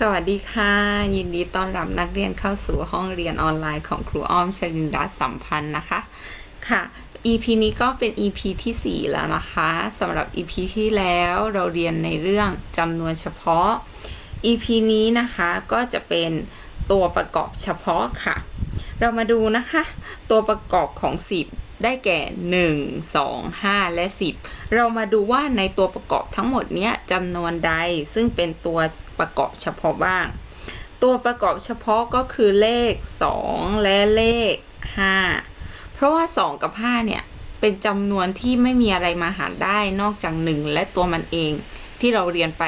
สวัสดีค่ะ ยินดีต้อนรับนักเรียนเข้าสู่ห้องเรียนออนไลน์ของครูอ้อมชรินดาสัมพันธ์นะคะค่ะ EP นี้ก็เป็น EP ที่ 4 แล้วนะคะสำหรับ EP ที่แล้วเราเรียนในเรื่องจำนวนเฉพาะ EP นี้นะคะก็จะเป็นตัวประกอบเฉพาะค่ะ เรามาดูนะคะ ตัวประกอบของ 10 ได้แก่ 1 2 5 และ 10 เรามาดูว่าในตัวประกอบทั้งหมดเนี้ยจำนวนใดซึ่งเป็นตัวประกอบเฉพาะบ้าง ตัวประกอบเฉพาะก็คือเลข 2 และเลข 5 เพราะว่า 2 กับ 5 เนี่ย เป็นจำนวนที่ไม่มีอะไรมาหารได้นอกจาก 1 และตัวมันเองที่เราเรียนไป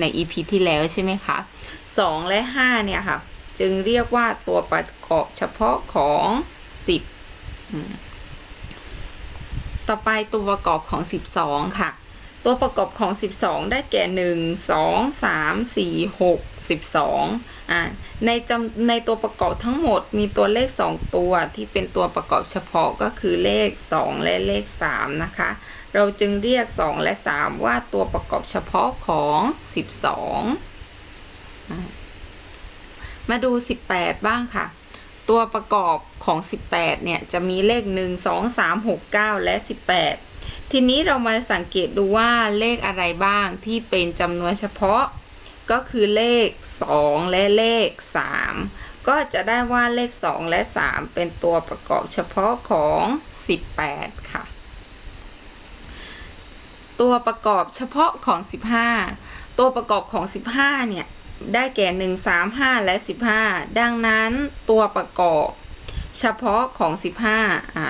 ใน EP ที่แล้วใช่ไหมคะ 2 และ 5 เนี่ยค่ะ จึงเรียกว่าตัวประกอบเฉพาะของ 10 ต่อไปตัวประกอบของ 12 ค่ะ ตัวประกอบของ 12 ได้แก่ 1 2 3 4 6 12อ่าในจำในตัวประกอบทั้งหมดมีตัวเลข 2 ตัวที่เป็นตัวประกอบเฉพาะก็คือเลข 2 และเลข 3 นะคะ เราจึงเรียก 2 และ 3 ว่าตัวประกอบเฉพาะของ 12อมาดู 18 บ้างค่ะ ตัวประกอบของ 18 เนี่ย จะมีเลข 1 2 3 6 9 และ 18 ทีนี้เรามาสังเกตดูว่าเลขอะไรบ้างที่เป็นจำนวนเฉพาะ ก็คือเลข 2 และเลข 3 ก็จะได้ว่าเลข 2 และ 3 เป็นตัวประกอบเฉพาะของ 18 ค่ะ ตัวประกอบเฉพาะของ 15 ตัวประกอบของ 15 เนี่ย ได้แก่ 1 3 5 และ 15 ดังนั้นตัวประกอบ เฉพาะของ 15อ่า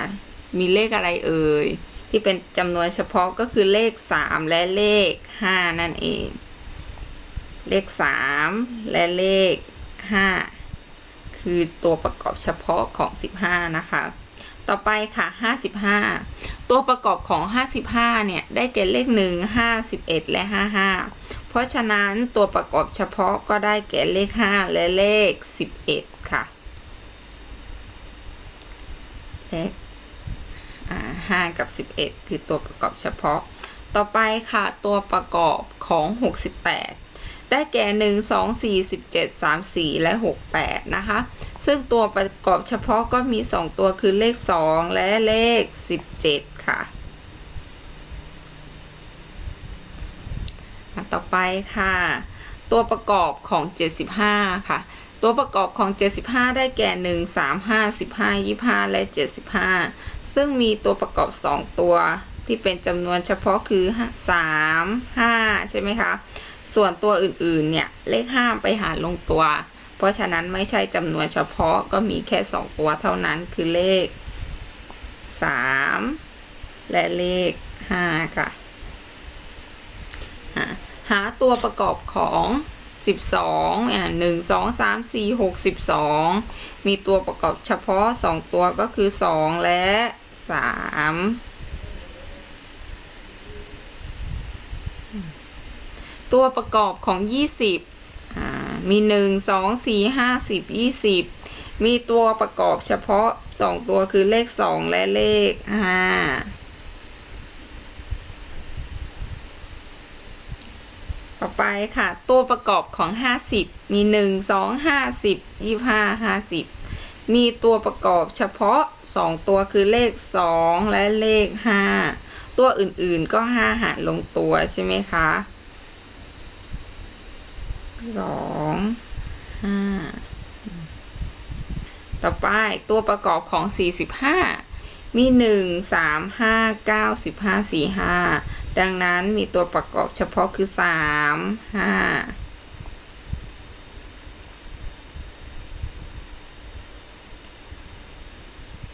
มีเลขอะไรเอ่ย ที่เป็นจำนวนเฉพาะก็คือเลข 3 และเลข 5 นั่นเอง เลข 3 และเลข 5 คือตัวประกอบเฉพาะของ 15 นะคะ ต่อไปค่ะ 55 ตัวประกอบของ 55 เนี่ย ได้แก่เลข 1 51 และ 55 เพราะฉะนั้นตัวประกอบเฉพาะก็ได้แก่เลข 5 และเลข 11 ค่ะเลขอ่ากับ 11 คือตัวประกอบเฉพาะ ต่อไปค่ะตัวประกอบของ 68 ได้แก่ 1 2 4 17 3 4 และ 68 นะคะ ซึ่งตัวประกอบเฉพาะก็มี 2 ตัวคือเลข 2 และเลข 17 ค่ะ อะต่อไปค่ะ ตัวประกอบของ 75 ค่ะ ตัวประกอบของ 75 ได้แก่ 1 3 5 15 25 และ 75 ซึ่งมีตัวประกอบ 2 ตัวที่เป็นจำนวนเฉพาะคือ 3 5 ใช่ไหมคะ ส่วนตัวอื่นๆ เนี่ย เลข5ไปหารลงตัว เพราะฉะนั้นไม่ใช่จำนวนเฉพาะก็มีแค่ 2 ตัวเท่านั้นคือเลข 3 และเลข 5 ค่ะ หาตัวประกอบของ 12อ่า1 2 3 4 6 12 มีตัวประกอบเฉพาะ 2 ตัวก็คือ 2 และ 3 ตัวประกอบของ 20อ่ามี 1 2 4 5 10 20 มีตัวประกอบเฉพาะ 2 ตัวคือเลข 2 และเลข 5 ต่อไปค่ะ ตัวประกอบของ 50 มี 1 2 50 25 50 มีตัวประกอบเฉพาะ 2 ตัวคือเลข 2 และเลข 5 ตัวอื่นๆก็ 5 หารลงตัวใช่ไหมคะ 2 5 ต่อไปตัวประกอบของ 45มี 1 3 5 9 15 45 ดังนั้นมีตัวประกอบเฉพาะคือ 3 5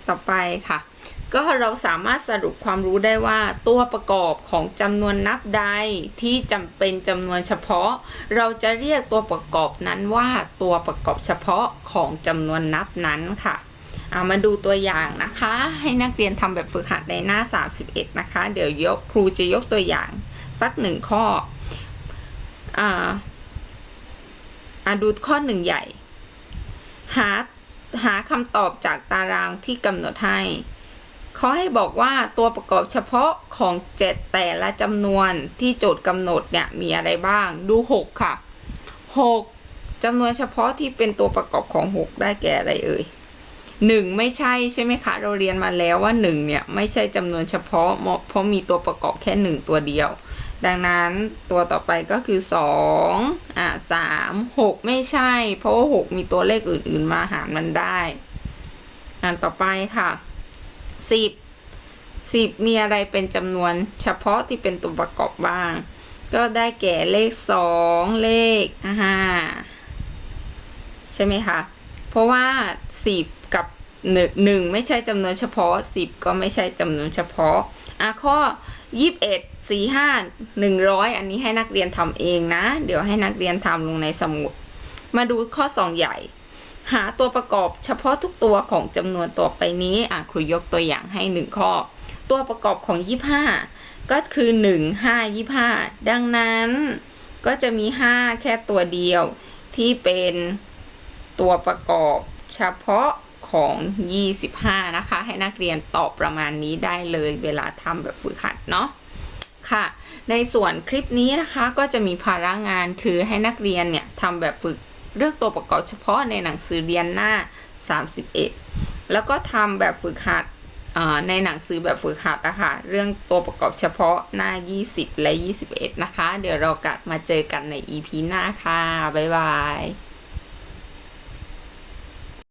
ต่อไปค่ะ ก็เราสามารถสรุปความรู้ได้ว่า ตัวประกอบของจำนวนนับใดที่จำเป็นจำนวนเฉพาะ เราจะเรียกตัวประกอบนั้นว่าตัวประกอบเฉพาะของจำนวนนับนั้นค่ะ เอามาดูตัวอย่างนะคะ ให้นักเรียนทำแบบฝึกหัดในหน้า 31 นะคะ เดี๋ยวยกครูจะยกตัวอย่างสักหนึ่งข้ออ่าอ่าดูข้อหนึ่งใหญ่ หาหาคำตอบจากตารางที่กำหนดให้เขาให้บอกว่าตัวประกอบเฉพาะของเจ็ดแต่ละจำนวนที่โจทย์กำหนดเนี่ยมีอะไรบ้างดู 6 ค่ะ 6จำนวนเฉพาะที่เป็นตัวประกอบของ 6 ได้แก่อะไรเอ่ย หนึ่งไม่ใช่ใช่ไหมคะ เราเรียนมาแล้วว่าหนึ่งเนี่ย ไม่ใช่จำนวนเฉพาะ เพราะมีตัวประกอบแค่หนึ่งตัวเดียว ดังนั้นตัวต่อไปก็คือ2อ่า3 6 ไม่ใช่ เพราะว่า 6 มีตัวเลขอื่น ๆ มาหารมันได้ อันต่อไปค่ะ 10 10 มีอะไรเป็นจำนวนเฉพาะที่เป็นตัวประกอบบ้าง ก็ได้แก่เลข 2 เลข5ใช่ไหมคะ เพราะว่า 10 กับ1 1ไม่ใช่จำนวนเฉพาะ 10 ก็ไม่ใช่จำนวนเฉพาะอะข้อ 21 45 100 อันนี้ให้นักเรียนทำเองนะ เดี๋ยวให้นักเรียนทำลงในสมุด มาดูข้อ 2 ใหญ่ หาตัวประกอบเฉพาะทุกตัวของจำนวนตัวไปนี้อะครูยกตัวอย่างให้ 1 ข้อ ตัวประกอบของ 25 ก็คือ 1 5 25 ดังนั้นก็จะมี 5 แค่ตัวเดียวที่เป็นตัวประกอบเฉพาะ ของ 25 นะคะ ให้นักเรียนตอบประมาณนี้ได้เลยเวลาทำแบบฝึกหัดเนาะค่ะในส่วนคลิปนี้นะคะก็จะมีภาระงานคือให้นักเรียนเนี่ยทำแบบฝึกเลือกตัวประกอบเฉพาะในหนังสือเรียนหน้า 31 แล้วก็ทำแบบฝึกหัดในหนังสือแบบฝึกหัดนะคะเรื่องตัวประกอบเฉพาะหน้า 20 และ 21 นะคะ เดี๋ยวเรากลับมาเจอกันใน EP หน้าค่ะ บ๊ายบาย